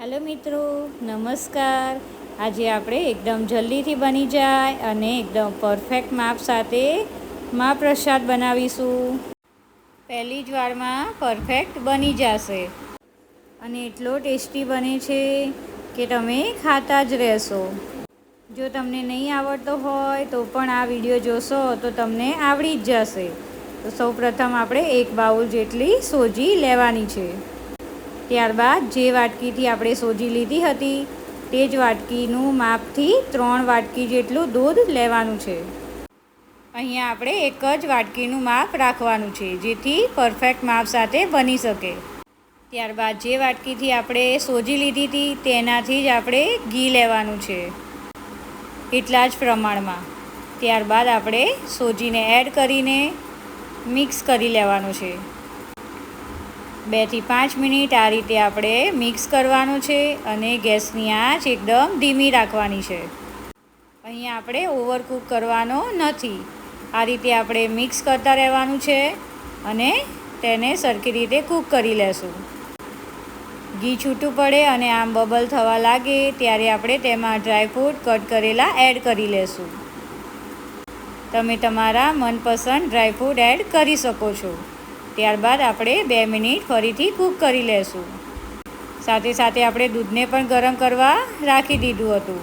Hello મિત્રો, નમસ્કાર. આજે આપણે એકદમ જલ્દીથી બની જાય અને એકદમ પરફેક્ટ માપ સાથે મહાપ્રસાદ બનાવીશું. પહેલી જ વારમાં પરફેક્ટ બની જશે. અને એટલો ટેસ્ટી બને છે કે તમે ખાતા જ રહેશો. જો તમને નહીં આવડતો હોય તો પણ આ વીડિયો જોશો તો તમને આવડી જ જશે. તો સૌપ્રથમ આપણે એક બાઉલ જેટલી સોજી લેવાની છે. ત્યારબાદ જે વાટકીથી આપણે સોજી લીધી હતી તે જ વાટકીનું માપથી ત્રણ વાટકી જેટલું દૂધ લેવાનું છે. અહીંયા આપણે એક જ વાટકીનું માપ રાખવાનું છે, જેથી પરફેક્ટ માપ સાથે બની શકે. ત્યારબાદ જે વાટકીથી આપણે સોજી લીધી હતી તેનાથી જ આપણે ઘી લેવાનું છે. એટલા જ પ્રમાણમાં. ત્યારબાદ આપણે સોજીને એડ કરીને મિક્સ કરી લેવાનું છે. બેથી પાંચ મિનિટ આ રીતે આપણે મિક્સ કરવાનું છે અને ગેસની આંચ એકદમ ધીમી રાખવાની છે. અહીંયા આપણે ઓવરકૂક કરવાનો નથી. આ રીતે આપણે મિક્સ કરતા રહેવાનું છે અને તેને સરખી રીતે કૂક કરી લેશું. ઘી છૂટું પડે અને આમ બબલ થવા લાગે ત્યારે આપણે તેમાં ડ્રાયફ્રૂટ કટ કરેલા એડ કરી લેશું. તમે તમારા મનપસંદ ડ્રાયફ્રૂટ એડ કરી શકો છો. ત્યારબાદ આપણે બે મિનિટ ફરીથી કૂક કરી લેશું. સાથે સાથે આપણે દૂધને પણ ગરમ કરવા રાખી દીધું હતું.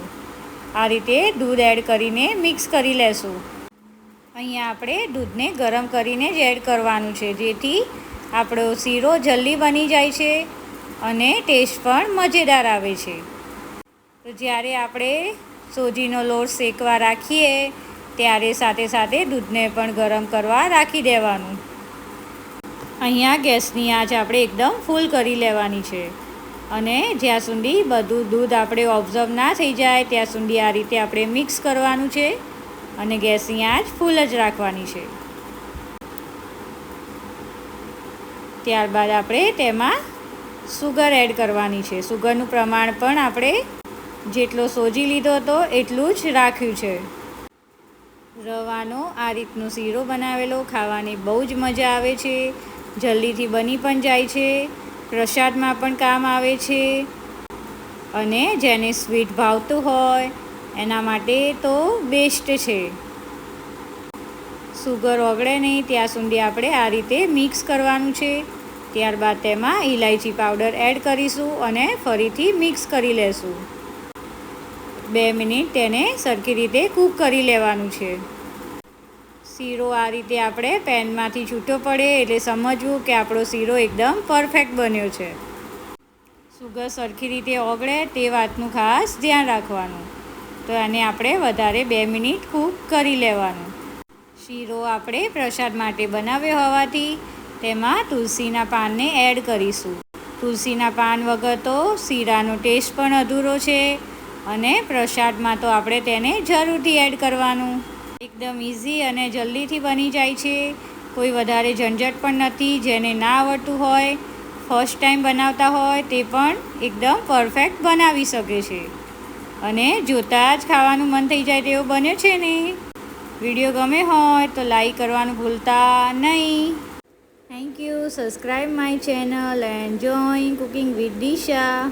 આ રીતે દૂધ એડ કરીને મિક્સ કરી લેશું. અહીંયા આપણે દૂધને ગરમ કરીને જ એડ કરવાનું છે, જેથી આપણો શીરો જલ્દી બની જાય છે અને ટેસ્ટ પણ મજેદાર આવે છે. તો જ્યારે આપણે સોજીનો લોટ શેકવા રાખીએ, ત્યારે સાથે સાથે દૂધને પણ ગરમ કરવા રાખી દેવાનું. અહીંયા ગેસની આંચ આપણે એકદમ ફૂલ કરી લેવાની છે. અને જ્યાં સુધી બધું દૂધ આપણે ઓબ્ઝર્વ ના થઈ જાય, ત્યાં સુધી આ રીતે આપણે મિક્સ કરવાનું છે અને ગેસની આંચ ફૂલ જ રાખવાની છે. ત્યારબાદ આપણે તેમાં સુગર એડ કરવાની છે. સુગરનું પ્રમાણ પણ આપણે જેટલો સોજી લીધો હતો એટલું જ રાખ્યું છે. રવાનો આ રીતનો શીરો બનાવેલો, ખાવાની બહુ જ મજા આવે છે. જલ્દીથી બની પણ જાય છે, પ્રસાદમાં પણ કામ આવે છે અને જેને સ્વીટ ભાવતું હોય એના માટે તો બેસ્ટ છે. સુગર ઓગળે નહીં, ત્યાં સુધી આપણે આ રીતે મિક્સ કરવાનું છે. ત્યારબાદ તેમાં ઇલાયચી પાવડર એડ કરીશું અને ફરીથી મિક્સ કરી લેશું. બે મિનિટ તેને સરખી રીતે કૂક કરી લેવાનું છે. શીરો આ રીતે આપણે પેનમાંથી છૂટો પડે એટલે સમજવું કે આપણો શીરો એકદમ પરફેક્ટ બન્યો છે. સુગર સરખી રીતે ઓગળે તે વાતનું ખાસ ધ્યાન રાખવાનું. તો આને આપણે વધારે બે મિનિટ કૂક કરી લેવાનું. શીરો આપણે પ્રસાદ માટે બનાવ્યો હોવાથી તેમાં તુલસીના પાનને એડ કરીશું. તુલસીના પાન વગર તો શીરાનો ટેસ્ટ પણ અધૂરો છે અને પ્રસાદમાં તો આપણે તેને જરૂરથી એડ કરવાનું. એકદમ ઇઝી અને જલ્દીથી બની જાય છે. કોઈ વધારે ઝંઝટ પણ નથી, જેને ના આવડતું હોય ફર્સ્ટ ટાઈમ બનાવતા હોય, તે પણ એકદમ પરફેક્ટ બનાવી શકે છે. અને જોતાં જ ખાવાનું મન થઈ જાય તેવો બને છે ને. વીડિયો ગમે હોય તો લાઈક કરવાનું ભૂલતા નહીં. Thank you subscribe my channel and join cooking with Disha